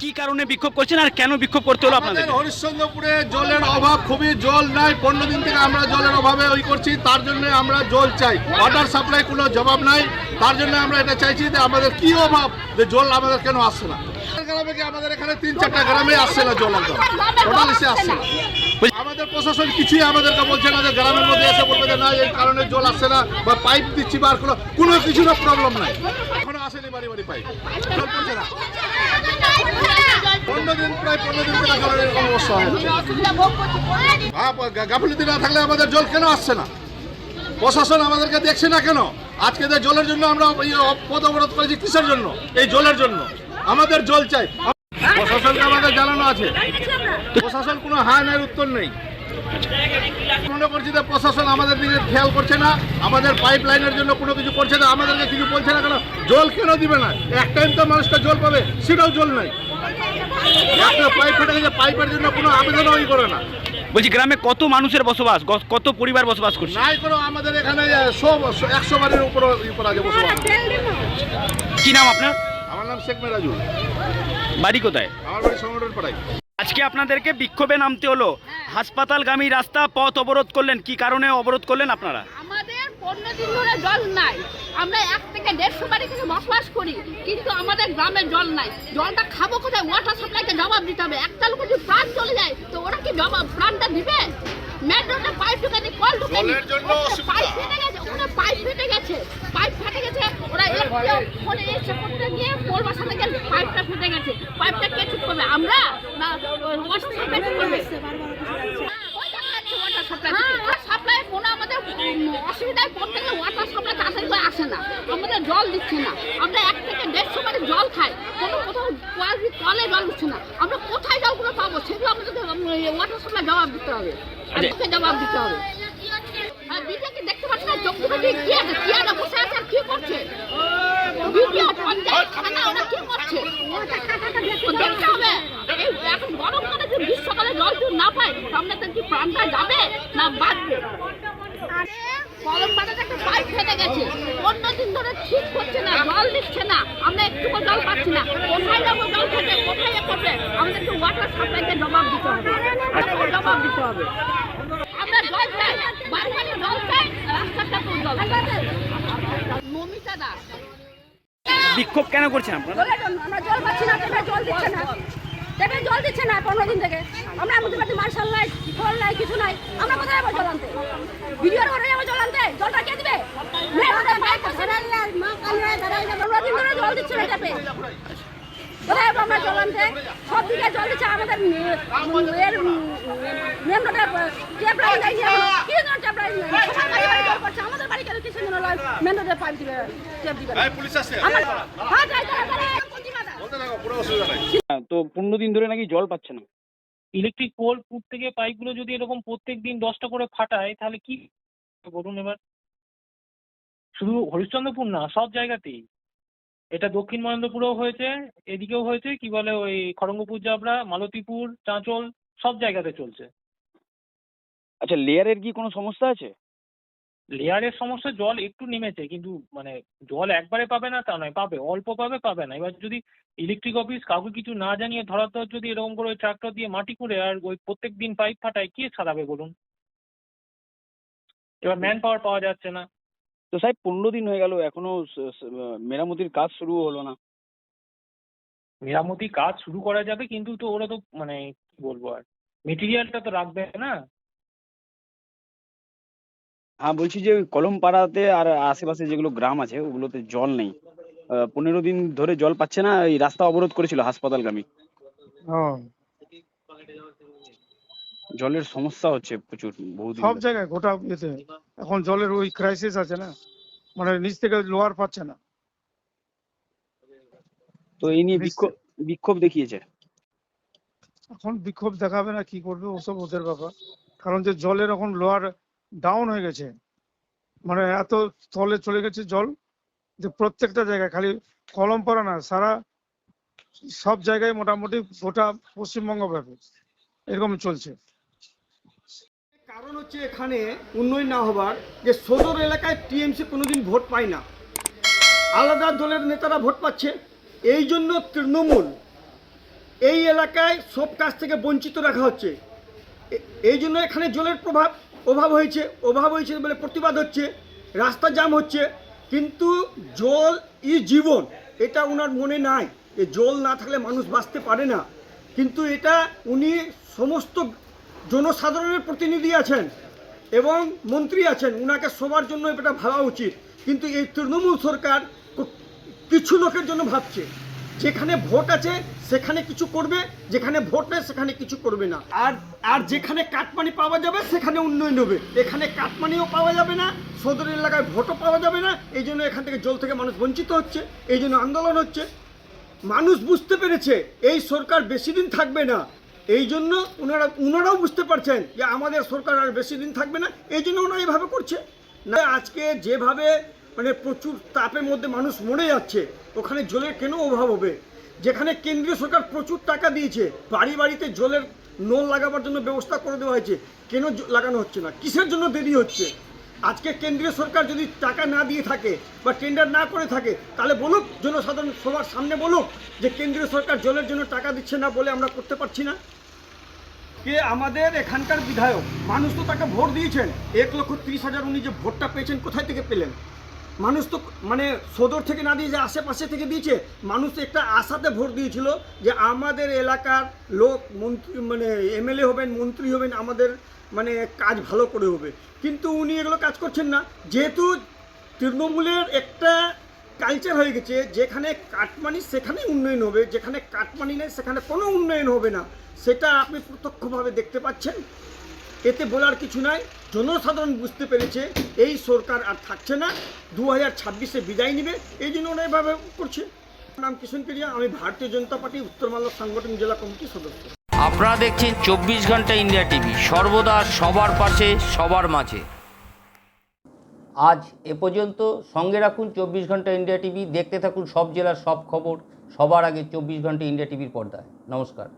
কি কারণে বিক্ষোভ করছেন আর কেন বিক্ষোভ করতে হলো আপনাদের? হরিশ্চন্দ্রপুরে জলের অভাব, খুবই জল নাই। পনেরো দিন থেকে আমরা জলের অভাবে ওই করছি, তার জন্য আমরা জল চাই। ওয়াটার সাপ্লাই কোনো জবাব নাই। তার জন্য আমরা এটা চাইছি যে আমাদের কি অভাব, যে জল আমাদের কেন আসছে না? গ্রামে কি আমাদের এখানে তিন চারটা গ্রামে আসছে না জল একদম? টোটাল এসে আসছে। না আমাদের প্রশাসন কিছুই আমাদেরকে বলছে না যে গ্রামের মধ্যে এসে বলবে যে না এই কারণে জল আসছে না বা পাইপ দিচ্ছি বা কোনো কোনো কিছু প্রবলেম নাই। এখনও আসেনি বাড়ি বাড়ি পাইপ জল পড়ছে না। পনেরো থাকলে আমাদের জল কেন আসছে না? প্রশাসন আমাদেরকে দেখছে না কেন? আজকে যে জলের জন্য আমরা এই পথ অবরোধ করেছি, কিসের জন্য? এই জলের জন্য। আমাদের জল চাই। প্রশাসনকে আমাদের জানানো আছে। প্রশাসন কোনো হায় নাই উত্তর নেই। মনে করছি যে প্রশাসন আমাদের দিকে খেয়াল করছে না। আমাদের পাইপ লাইনের জন্য কোনো কিছু করছে না। আমাদেরকে কিছু বলছে না কেন? জল কেন দিবে না? এক টাইম তো মানুষটা জল পাবে, সেটাও জল নাই। একটা পাইপ ফেটে গেছে পাইপের জন্য কোনো আবেদনও করে না। বলছি গ্রামে কত মানুষের বসবাস? কত পরিবার বসবাস করছে? নাই কোনো আমাদের এখানে সব একশো বাড়ির উপরে ই করা বসবাস। কি নাম আপনার? আমার নাম শেখ মেরাজুল। বাড়ি কোথায়? আমার বাড়ি সংগঠন পাড়াই আজকে আপনাদেরকে বিক্ষোভে নামতে হলো। হাসপাতালগামী রাস্তা পথ অবরোধ করলেন। কি কারণে অবরোধ করলেন আপনারা? আমাদের পনেরো দিন ধরে জল নাই আমরা এক থেকে দেড়শো বাড়ি থেকে বসবাস করি কিন্তু আমাদের গ্রামে জল নাই জলটা খাব কোথায় ওয়াটার সাপ্লাইকে জবাব দিতে হবে একটা লোক যদি প্রাণ চলে যায় তো ওরা কি জবাব প্রাণটা দিবে মেন রোডে পাইপ ঢুকানি কল ঢুকানি জলের জন্য পাইপ ফেটে গেছে ওখানে পাইপ ফেটে গেছে পাইপ ফেটে গেছে ওরা ফোনে এসে করতে গিয়ে পোল বসাতে গেছে পাইপটা ফেটে গেছে পাইপটা কে ঠিক করবে আমরা না ওয়াটার সাপ্লাই ঠিক করবে ওই দেখা যাচ্ছে ওয়াটার সাপ্লাই ওয়াটার সাপ্লাই কোনো আমাদের উম, গেলে ওয়াটার সাপ্লাই তাড়াতাড়ি করে আসে না। আমাদের জল দিচ্ছে না। আমরা এক থেকে দেড়শো বাড়ি জল খাই। কোনো কোথাও কল- কলে জল দিচ্ছে না। আমরা কোথায় জলগুলো পাবো? সেগুলো আমাদেরকে ওয়াটার সাপ্লাই জবাব দিতে হবে। আচ্ছা। জবাব দিতে হবে? আর বিজেপি দেখতে পাচ্ছি না? চোখ দুটো দিয়ে কি আছে? কি আছে? বসে আছে আর কি করছে? বিডিও পঞ্চায়েত থানা ওরা কি করছে? দেখতে হবে। এখন গরমকালে যে গ্রীষ্মকালে জল যদি না পায় সামনে তো কি প্রাণটা যাবে না বাঁচবে? কলম বাটাতে একটা পাইপ ফেটে গেছে। পনেরো দিন ধরে ঠিক করছে না জল দিচ্ছে না। আমরা একটুকু জল পাচ্ছি না। কোথায় যাব জল খেতে? কোথায় এ করবে? আমাদেরকে ওয়াটার সাপ্লাইকে জবাব দিতে হবে। জবাব দিতে হবে। আমরা জল চাই। বাড়ি জল চাই রাস্তাটা তো জল। মমিতা দাস। বিক্ষোভ কেন করছেন আপনারা? আমরা জল পাচ্ছি না জল দিচ্ছে না। টেপে জল দিচ্ছে না পনেরো দিন থেকে। আমরা বাড়িতে মার্শাল নাই ফল নাই কিছু নাই। আমরা কোথায় যাব জল আনতে? ভিডিওর ঘরে যাব জল আনতে? জলটা কে দিবে? পনেরো দিন ধরে জল দিচ্ছে না টেপে কোথায় যাব আমরা জল আনতে? সব দিকে জল দিচ্ছে আমাদের এর মেন রোডে ট্যাপ লাইন নাই কি জন্য ট্যাপ লাইন নাই সবার বাড়ি বাড়ি জল পড়ছে আমাদের বাড়ি কেন কিছু জন্য মেন রোডে পাইপ দিবে ট্যাপ দিবে। পুলিশ আসছে। হ্যাঁ যাই তারা তারা প্রতিবাদ বলতে থাকো কোনো অসুবিধা নাই। তো পনেরো দিন ধরে নাকি জল পাচ্ছে না। ইলেকট্রিক পোল পুট থেকে পাইপগুলো যদি এরকম প্রত্যেক দিন দশটা করে ফাটায় তাহলে কি বলুন এবার? শুধু হরিশ্চন্দ্রপুর না সব জায়গাতেই। এটা দক্ষিণ মহেন্দ্রপুরেও হয়েছে এদিকেও হয়েছে কি বলে ওই খড়ঙ্গপুর জাবরা মালতীপুর চাঁচল সব জায়গাতে চলছে। আচ্ছা লেয়ারের কি কোনো সমস্যা আছে? লেয়ারের সমস্যা জল একটু নেমেছে কিন্তু মানে জল একবারে পাবে না তা নয় পাবে অল্প পাবে পাবে না। এবার যদি ইলেকট্রিক অফিস কাউকে কিছু না জানিয়ে ধরাধর যদি এরকম করে ওই ট্রাক্টর দিয়ে মাটি করে আর ওই প্রত্যেক দিন পাইপ ফাটায় কে সারাবে বলুন? এবার ম্যান পাওয়ার পাওয়া যাচ্ছে না। তো সাহেব পনেরো দিন হয়ে গেল এখনও মেরামতির কাজ শুরু হলো না। মেরামতি কাজ শুরু করা যাবে কিন্তু তো ওরা তো মানে কি বলব আর মেটেরিয়ালটা তো রাখবে না। হ্যাঁ বলছি যে কলম পাড়াতে আর আশেপাশে যেগুলো গ্রাম আছে ওগুলোতে জল নেই। পনেরো দিন ধরে জল পাচ্ছে না এই রাস্তা অবরোধ করেছিল হাসপাতালগামী। জলের সমস্যা হচ্ছে প্রচুর সব জায়গায় গোটা ইয়েতে। এখন জলের ওই ক্রাইসিস আছে না? মানে নিচ থেকে লোয়ার পাচ্ছে না। তো এই নিয়ে বিক্ষোভ বিক্ষোভ দেখিয়েছে? এখন বিক্ষোভ দেখাবে না কি করবে ওসব ওদের ব্যাপার। কারণ যে জলের এখন লোয়ার ডাউন হয়ে গেছে। মানে এত তলে চলে গেছে জল যে প্রত্যেকটা জায়গায়, খালি কলম পড়া না, সারা সব জায়গায় মোটামুটি গোটা পশ্চিমবঙ্গ ব্যাপী এরকম চলছে। কারণ হচ্ছে এখানে উন্নয়ন না হবার, যে সদর এলাকায় টিএমসি কোনোদিন ভোট পায় না। আলাদা দলের নেতারা ভোট পাচ্ছে। এই জন্য তৃণমূল এই এলাকায় সব কাজ থেকে বঞ্চিত রাখা হচ্ছে। এই জন্য এখানে জলের প্রভাব। অভাব হয়েছে অভাব হয়েছে বলে প্রতিবাদ হচ্ছে, রাস্তা জাম হচ্ছে, কিন্তু জল ই জীবন, এটা ওনার মনে নাই যে জল না থাকলে মানুষ বাঁচতে পারে না। কিন্তু এটা উনি সমস্ত জনসাধারণের প্রতিনিধি আছেন এবং মন্ত্রী আছেন, উনাকে সবার জন্য এটা ভাবা উচিত। কিন্তু এই তৃণমূল সরকার কিছু লোকের জন্য ভাবছে। যেখানে ভোট আছে, সেখানে কিছু করবে, যেখানে ভোট নেই, সেখানে কিছু করবে না। আর আর যেখানে কাটমানি পাওয়া যাবে, সেখানে উন্নয়ন হবে। এখানে কাটমানিও পাওয়া যাবে না সদর এলাকায় ভোটও পাওয়া যাবে না, এই জন্য এখান থেকে জল থেকে মানুষ বঞ্চিত হচ্ছে, এই জন্য আন্দোলন হচ্ছে। মানুষ বুঝতে পেরেছে, এই সরকার বেশি দিন থাকবে না। এই জন্য ওনারা, ওনারাও বুঝতে পারছেন যে আমাদের সরকার আর বেশি দিন থাকবে না, এই জন্য ওনারা এইভাবে করছে। না, আজকে যেভাবে মানে প্রচুর তাপের মধ্যে মানুষ মরে যাচ্ছে। ওখানে জলের কেন অভাব হবে? যেখানে কেন্দ্রীয় সরকার প্রচুর টাকা দিয়েছে, বাড়ি বাড়িতে জলের নল লাগাবার জন্য ব্যবস্থা করে দেওয়া হয়েছে, কেন লাগানো হচ্ছে না? কিসের জন্য দেরি হচ্ছে? আজকে কেন্দ্রীয় সরকার যদি টাকা না দিয়ে থাকে বা টেন্ডার না করে থাকে, তাহলে বলুক, জনসাধারণ সবার সামনে বলুক যে কেন্দ্রীয় সরকার জলের জন্য টাকা দিচ্ছে না বলে আমরা করতে পারছি না। কে আমাদের এখানকার বিধায়ক, মানুষ তো তাকে ভোট দিয়েছেন। এক লক্ষ ত্রিশ হাজার উনি যে ভোটটা পেয়েছেন, কোথায় থেকে পেলেন? মানুষ তো মানে সদর থেকে না দিয়ে যে আশেপাশে থেকে দিয়েছে, মানুষ একটা আশাতে ভোট দিয়েছিল যে আমাদের এলাকার লোক মন্ত্রী মানে এমএলএ হবেন, মন্ত্রী হবেন, আমাদের মানে কাজ ভালো করে হবে। কিন্তু উনি এগুলো কাজ করছেন না। যেহেতু তৃণমূলের একটা কালচার হয়ে গেছে, যেখানে কাটমানি সেখানে উন্নয়ন হবে, যেখানে কাটমানি নেই সেখানে কোনো উন্নয়ন হবে না। সেটা আপনি প্রত্যক্ষভাবে দেখতে পাচ্ছেন। এতে বলার কিছু নাই। জনসাধারণ বুঝতে পেরেছে এই সরকার আর থাকছে না। দু হাজার ছাব্বিশে বিদায় নেবে এই জন্য ওরা এভাবে করছে। আমার নাম কিষণ কেরিয়া আমি ভারতীয় জনতা পার্টি উত্তর মালদা সাংগঠনিক জেলা কমিটির সদস্য। আপনারা দেখছেন চব্বিশ ঘণ্টা ইন্ডিয়া টিভি সর্বদা সবার পাশে সবার মাঝে। আজ এ পর্যন্ত সঙ্গে রাখুন চব্বিশ ঘণ্টা ইন্ডিয়া টিভি দেখতে থাকুন সব জেলার সব খবর সবার আগে চব্বিশ ঘণ্টা ইন্ডিয়া টিভির পর্দায়। নমস্কার।